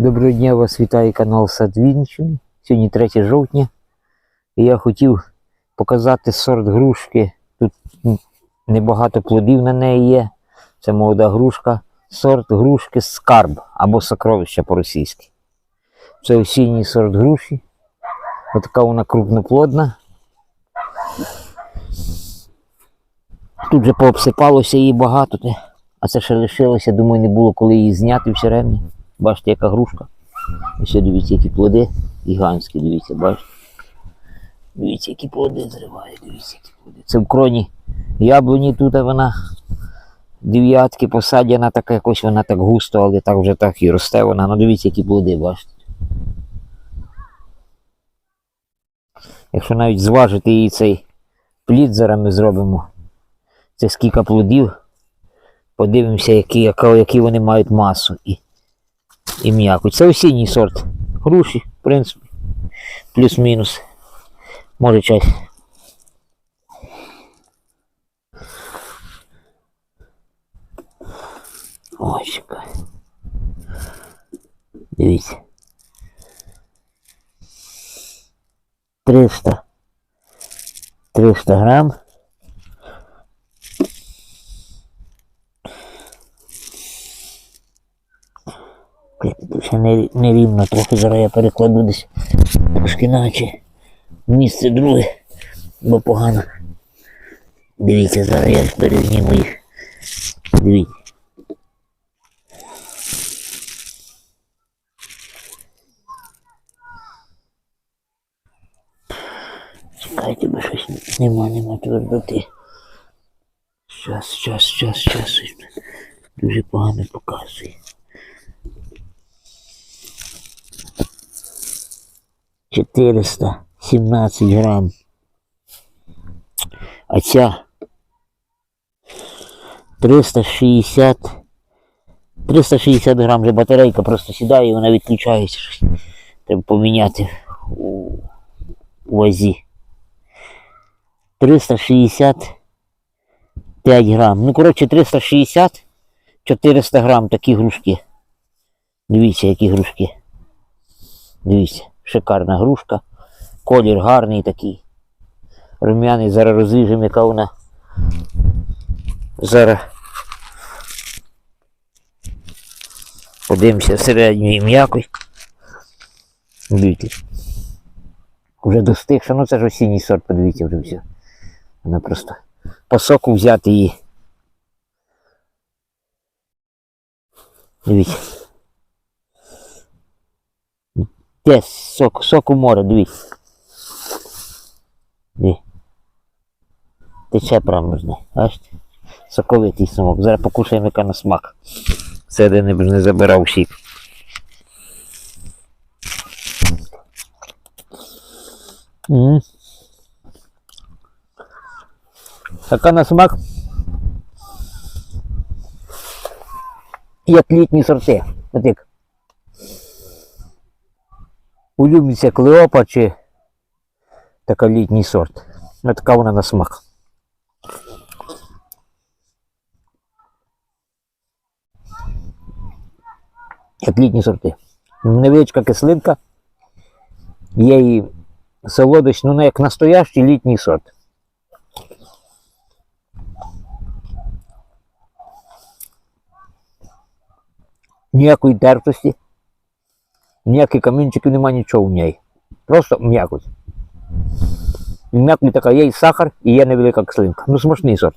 Доброго дня вас вітає канал Сад Вінниччини. Сьогодні 3 жовтня. І я хотів показати сорт грушки. Тут небагато плодів на неї є. Це молода грушка. Сорт грушки скарб або сокровища по-російськи. Це осінній сорт груші. Отака вона крупноплодна. Тут же пообсипалося її багато, а це ще лишилося, думаю, не було коли її зняти все время. Бачите, яка грушка. Ось дивіться, які плоди. Гігантські, дивіться, бачите. Дивіться, які плоди зриває, дивіться, які плоди. Це в кроні яблуні тут вона. Дев'ятки посадяна, така якось вона так густо, але так вже так і росте вона. Ну дивіться, які плоди, бачите. Якщо навіть зважити її цей плід, зараз ми зробимо. Це скільки плодів. Подивимося, які, які вони мають масу і, і м'якоть. Це осінній сорт. Груші, в принципі. Плюс-мінус. Може час. Ой, чекай. Дивіться. 300. 300 грам. Ще не, не рівно, трохи зараз я перекладу десь трошки іначе. Місце друге, бо погано. Дивіться, зараз я перезніму їх. Дивіться. Чекайте, бо щось нема, нема твердоти. Щас, щас, щас, щас. Дуже погано показує. 417 грам. А ця 360. 360 грам вже батарейка просто сідає і вона відключається. Треба поміняти у у вазі. 365 грам. Ну, коротше, 360 400 грам такі грушки. Дивіться, які грушки. Дивіться, шикарна грушка. Колір гарний такий. Рум'яний, зараз розріжемо, яка вона. Зараз. Подивимося середньої м'якої. Дивіться. Вже достигша, ну це ж осінній сорт, подивіться вже все. Вона просто по соку взяти її. Дивіться. Де сок, сок у море, дивіться. Ді. Тече прямо з неї, бачите? Соковитий смак. Зараз покушаємо, яка на смак. Це де не, не забирав. М. Така на смак. Як літні сорти. От як. Улюбниця Клеопа чи така літній сорт. Ось така вона на смак. Як літні сорти. Невеличка кислинка. Є і солодощ, ну не як настоящий літній сорт. Ніякої тертості, ніяких камінчиків немає нічого в ній. Просто м'якоть. М'якоть така є і сахар, і є невелика кислинка. Ну смачний сорт.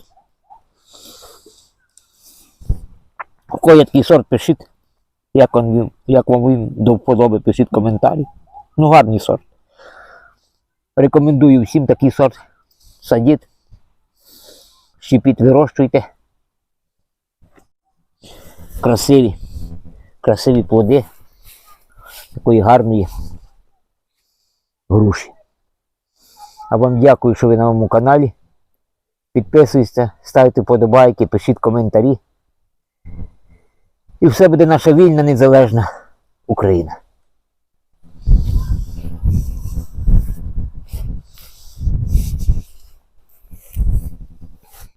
У є такий сорт, пишіть, як, він, як вам він до вподоби, пишіть коментарі. Ну гарний сорт. Рекомендую всім такий сорт садіть, щепіть, вирощуйте. Красиві, красиві плоди такої гарної груші. А вам дякую, що ви на моєму каналі. Підписуйтесь, ставте вподобайки, пишіть коментарі. І все буде наша вільна, незалежна Україна.